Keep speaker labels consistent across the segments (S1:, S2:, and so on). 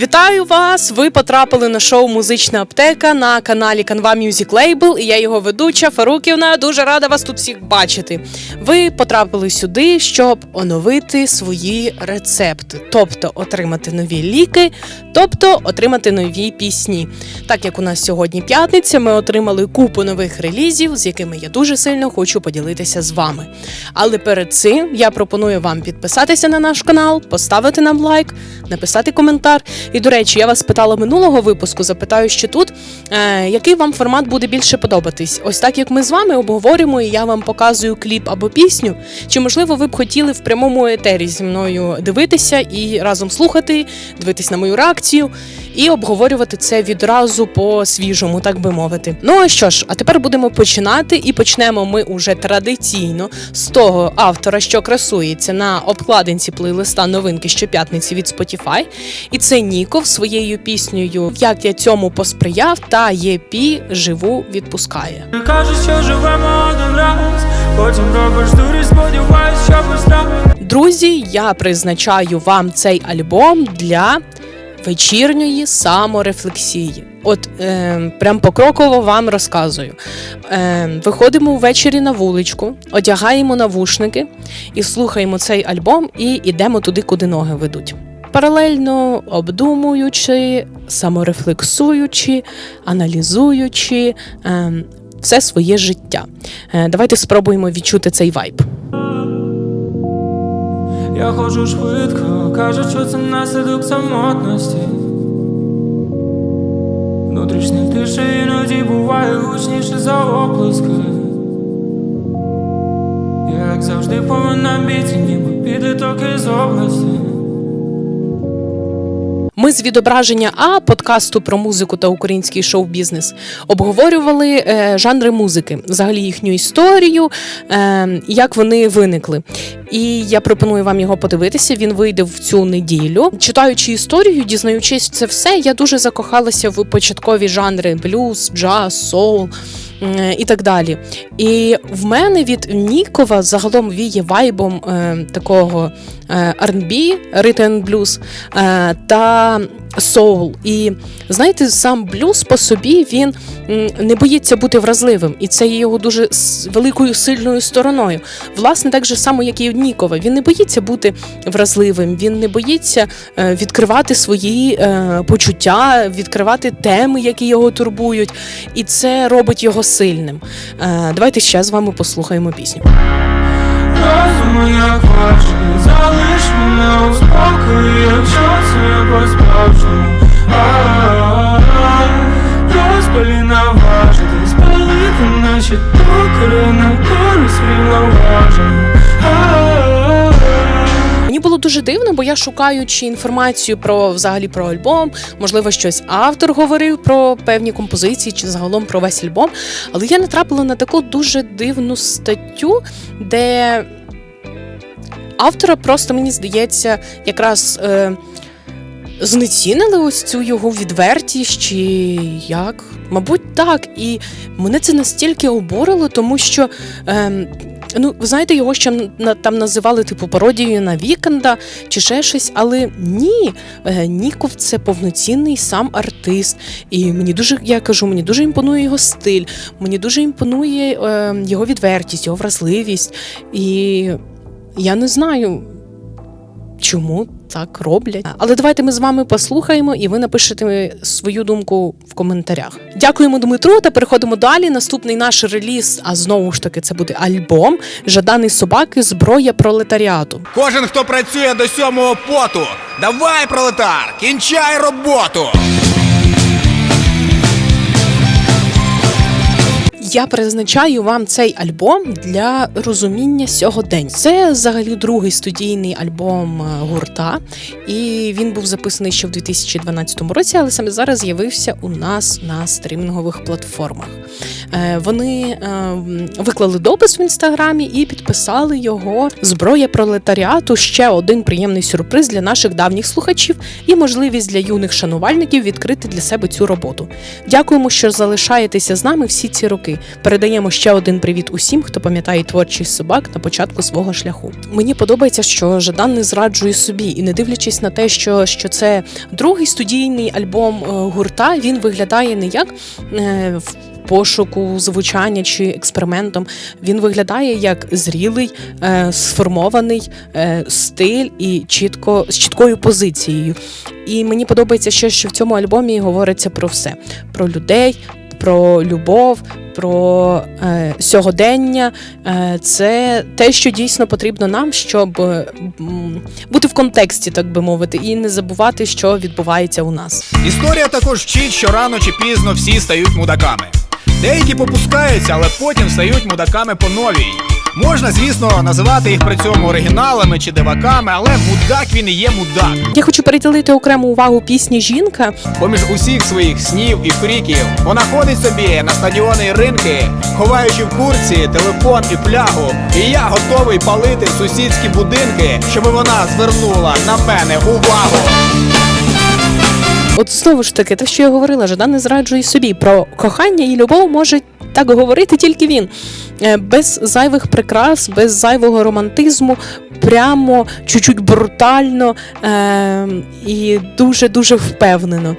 S1: Вітаю вас! Ви потрапили на шоу Музична аптека на каналі Canva Music Label і я його ведуча Фаруківна. Дуже рада вас тут всіх бачити. Ви потрапили сюди, щоб оновити свої рецепти, тобто отримати нові ліки, тобто отримати нові пісні. Так як у нас сьогодні п'ятниця, ми отримали купу нових релізів, з якими я дуже сильно хочу поділитися з вами. Але перед цим я пропоную вам підписатися на наш канал, поставити нам лайк, написати коментар. І до речі, я вас питала минулого випуску, запитаю ще тут, е, який вам формат буде більше подобатись. Ось так як ми з вами обговорюємо, і я вам показую кліп або пісню. Чи можливо ви б хотіли в прямому етері зі мною дивитися і разом слухати, дивитись на мою реакцію і обговорювати це відразу по свіжому, так би мовити. Ну а що ж, а тепер будемо починати, і почнемо ми уже традиційно з того автора, що красується на обкладинці плейлиста новинки щоп'ятниці від Spotify. І це Ніков своєю піснею Як я цьому посприяв та ЄПі Живу відпускає.
S2: Кажуть, що живемо один раз, потім робиш дурі, сподіваюсь, що постав.
S1: Друзі, я призначаю вам цей альбом для вечірньої саморефлексії. От е, прям покроково вам розказую. Е, виходимо ввечері на вуличку, одягаємо навушники і слухаємо цей альбом, і йдемо туди, куди ноги ведуть. Паралельно обдумуючи, саморефлексуючи, аналізуючи е, все своє життя. Е, давайте спробуємо відчути цей вайб.
S2: Я ходжу швидко, кажуть, що це наслідок самотності. Внутрішніх тише іноді буває гучніше за оплески. Як завжди повинна амбіції, ніби підліток із області.
S1: Ми з відображення А подкасту про музику та український шоу-бізнес обговорювали е, жанри музики, взагалі їхню історію, е, як вони виникли. І я пропоную вам його подивитися. Він вийде в цю неділю. Читаючи історію, дізнаючись це все, я дуже закохалася в початкові жанри блюз, джаз, соул. Е, І так далі. І в мене від Нікова загалом віє вайбом е, такого е, R&B, rhythm blues е, та соул. І знаєте, сам блюз по собі він не боїться бути вразливим, і це є його дуже великою сильною стороною. Власне, так же само, як і Нікова. Він не боїться бути вразливим, він не боїться е, відкривати свої е, почуття, відкривати теми, які його турбують, і це робить його сильним. Е, давайте ще з вами послухаємо пісню.
S2: Розуму як важче, залиш мене у спокої, якщо це по-справжньому. Розпалі наважити, спалити наші токари на користь рівноваження.
S1: Мені було дуже дивно, бо я шукаючи інформацію про взагалі про альбом, можливо, щось автор говорив про певні композиції чи загалом про весь альбом. Але я натрапила на таку дуже дивну статтю, де автора просто мені здається, якраз. Е, Знецінили ось цю його відвертість, чи як? Мабуть, так. І мене це настільки обурило, тому що ем, ну, ви знаєте, його ще там називали типу пародією на вікенда чи ще щось, але ні, е, Ніков це повноцінний сам артист. І мені дуже, я кажу, мені дуже імпонує його стиль, мені дуже імпонує е, його відвертість, його вразливість. І я не знаю. Чому так роблять? Але давайте ми з вами послухаємо, і ви напишете свою думку в коментарях. Дякуємо Дмитру та переходимо далі. Наступний наш реліз, а знову ж таки, це буде альбом Жаданий собаки Зброя пролетаріату.
S3: Кожен, хто працює до сьомого поту, давай, пролетар, кінчай роботу.
S1: Я призначаю вам цей альбом для розуміння сьогодень. Це взагалі другий студійний альбом е, гурта, і він був записаний ще в 2012 році, але саме зараз з'явився у нас на стрімінгових платформах. Е, Вони е, виклали допис в інстаграмі і підписали його зброя пролетаріату. Ще один приємний сюрприз для наших давніх слухачів і можливість для юних шанувальників відкрити для себе цю роботу. Дякуємо, що залишаєтеся з нами всі ці роки. Передаємо ще один привіт усім, хто пам'ятає творчість собак на початку свого шляху. Мені подобається, що Жадан не зраджує собі, і не дивлячись на те, що, що це другий студійний альбом е, гурта, він виглядає не як е, в пошуку звучання чи експериментом. Він виглядає як зрілий, е, сформований е, стиль і чітко з чіткою позицією. І мені подобається ще, що в цьому альбомі говориться про все: про людей, про любов, про е, сьогодення. Е, це те, що дійсно потрібно нам, щоб бути в контексті, так би мовити, і не забувати, що відбувається у нас.
S3: Історія також вчить, що рано чи пізно всі стають мудаками. Деякі попускаються, але потім стають мудаками по новій. Можна, звісно, називати їх при цьому оригіналами чи диваками, але мудак він і є мудак.
S1: Я хочу приділити окрему увагу пісні Жінка.
S3: Поміж усіх своїх снів і фріків вона ходить собі на стадіони і ринки, ховаючи в курці телефон і плягу. І я готовий палити сусідські будинки, щоб вона звернула на мене увагу.
S1: От знову ж таки, те, що я говорила, Жадан не зраджує собі. Про кохання і любов може так говорити тільки він. Е, Без зайвих прикрас, без зайвого романтизму, прямо, чуть-чуть брутально е- і дуже-дуже впевнено.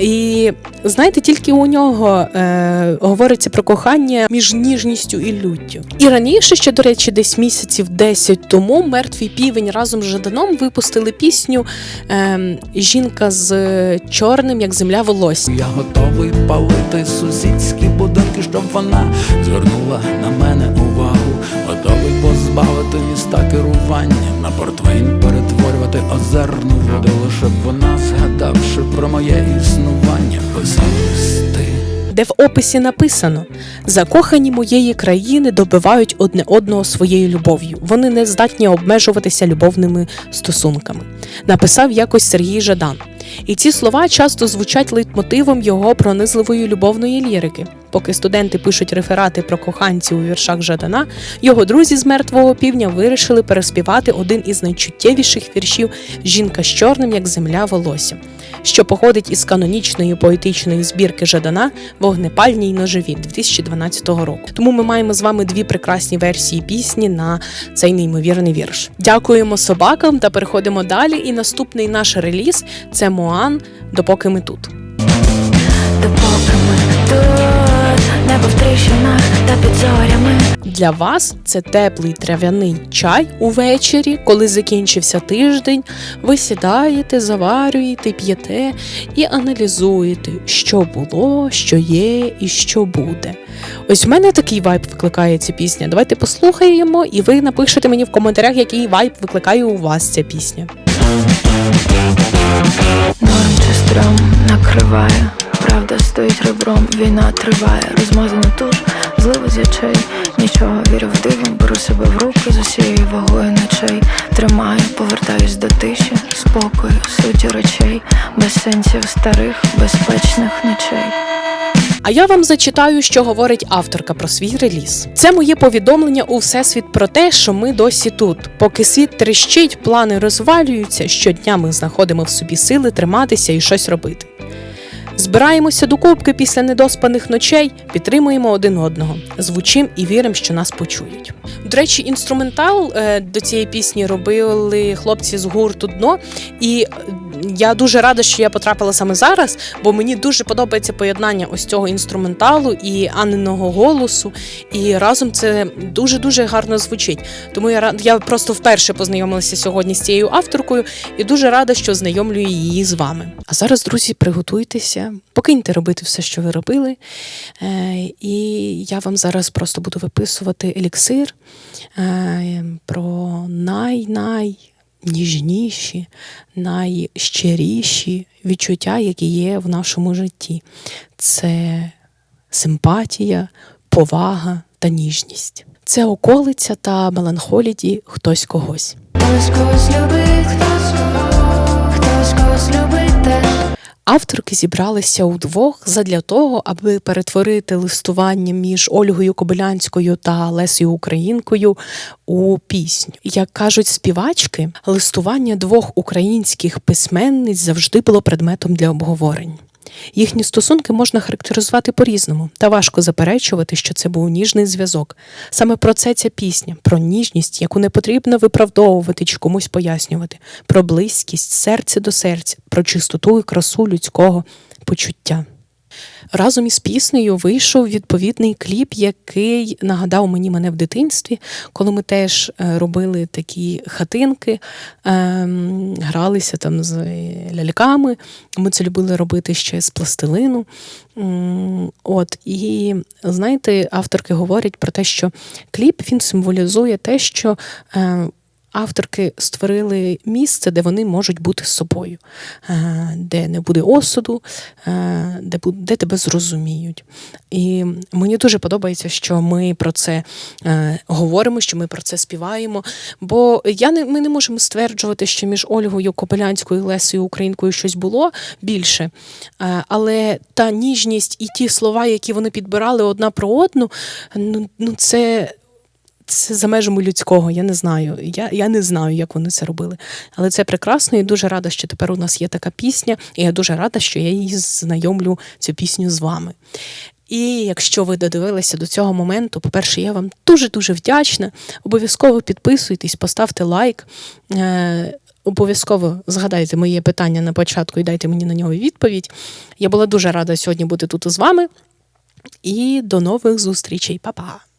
S1: І знаєте, тільки у нього е, говориться про кохання між ніжністю і люттю. І раніше, ще, до речі, десь місяців 10 тому мертвий півень разом з Жаданом випустили пісню е, Жінка з чорним, як земля волосся.
S4: Я готовий палити сусідські будинки, щоб вона звернула на мене увагу. Готовий позбавити міста керування, на портвейн перетворювати озерну воду, лише б вона, згадавши про моє існування, писала
S1: де в описі написано: закохані моєї країни добивають одне одного своєю любов'ю. Вони не здатні обмежуватися любовними стосунками. Написав якось Сергій Жадан. І ці слова часто звучать лейтмотивом його пронизливої любовної лірики. Поки студенти пишуть реферати про коханців у віршах Жадана, його друзі з мертвого півня вирішили переспівати один із найчуттєвіших віршів Жінка з чорним, як земля волосся, що походить із канонічної поетичної збірки Жадана Вогнепальні й ножові 2012 року. Тому ми маємо з вами дві прекрасні версії пісні на цей неймовірний вірш. Дякуємо собакам та переходимо далі. І наступний наш реліз це Моан. Допоки ми тут.
S5: Небо в тріщинах та під зорями.
S1: Для вас це теплий трав'яний чай увечері, коли закінчився тиждень. Ви сідаєте, заварюєте, п'єте і аналізуєте, що було, що є і що буде. Ось в мене такий вайб викликає ця пісня. Давайте послухаємо, і ви напишете мені в коментарях, який вайб викликає у вас ця пісня.
S5: Норм чи стром накриває, стоїть ребром, війна триває, розмазана туш, злива з очей, нічого вірю в диво, беру себе в руки з усією вагою ночей, тримаю, повертаюсь до тиші, спокою, суті речей, без сенсів старих, безпечних ночей.
S1: А я вам зачитаю, що говорить авторка про свій реліз. Це моє повідомлення у всесвіт про те, що ми досі тут. Поки світ тріщить, плани розвалюються. Щодня ми знаходимо в собі сили триматися і щось робити. Збираємося до кубки після недоспаних ночей, підтримуємо один одного, звучим і віримо, що нас почують. До речі, інструментал е, до цієї пісні робили хлопці з гурту дно, і я дуже рада, що я потрапила саме зараз, бо мені дуже подобається поєднання ось цього інструменталу і Анниного голосу. І разом це дуже дуже гарно звучить. Тому я я просто вперше познайомилася сьогодні з цією авторкою і дуже рада, що знайомлюю її з вами. А зараз, друзі, приготуйтеся, покиньте робити все, що ви робили. Е, і я вам зараз просто буду виписувати еліксир е, про най-най ніжніші, найщиріші відчуття, які є в нашому житті. Це симпатія, повага та ніжність. Це околиця та меланхоліді хтось когось.
S5: Хтось когось любить, хтось, хтось когось любить теж.
S1: Авторки зібралися удвох задля того, аби перетворити листування між Ольгою Кобилянською та Лесою Українкою у пісню. Як кажуть співачки, листування двох українських письменниць завжди було предметом для обговорень. Їхні стосунки можна характеризувати по-різному, та важко заперечувати, що це був ніжний зв'язок. Саме про це ця пісня, про ніжність, яку не потрібно виправдовувати чи комусь пояснювати, про близькість серця до серця, про чистоту і красу людського почуття. Разом із піснею вийшов відповідний кліп, який нагадав мені мене в дитинстві, коли ми теж е, робили такі хатинки, ем, гралися там з е, ляльками. Ми це любили робити ще з пластилину. От і знаєте, авторки говорять про те, що кліп він символізує те, що. Авторки створили місце, де вони можуть бути собою, е, де не буде осуду, е, де, де тебе зрозуміють. І мені дуже подобається, що ми про це е, говоримо, що ми про це співаємо. Бо я не, ми не можемо стверджувати, що між Ольгою Кобилянською і Лесею Українкою щось було більше. Але та ніжність і ті слова, які вони підбирали одна про одну, ну, ну це це за межами людського, я не знаю. Я, я не знаю, як вони це робили. Але це прекрасно і дуже рада, що тепер у нас є така пісня, і я дуже рада, що я її знайомлю цю пісню з вами. І якщо ви додивилися до цього моменту, по-перше, я вам дуже-дуже вдячна. Обов'язково підписуйтесь, поставте лайк. Е- Обов'язково згадайте моє питання на початку і дайте мені на нього відповідь. Я була дуже рада сьогодні бути тут з вами. І до нових зустрічей. Па-па!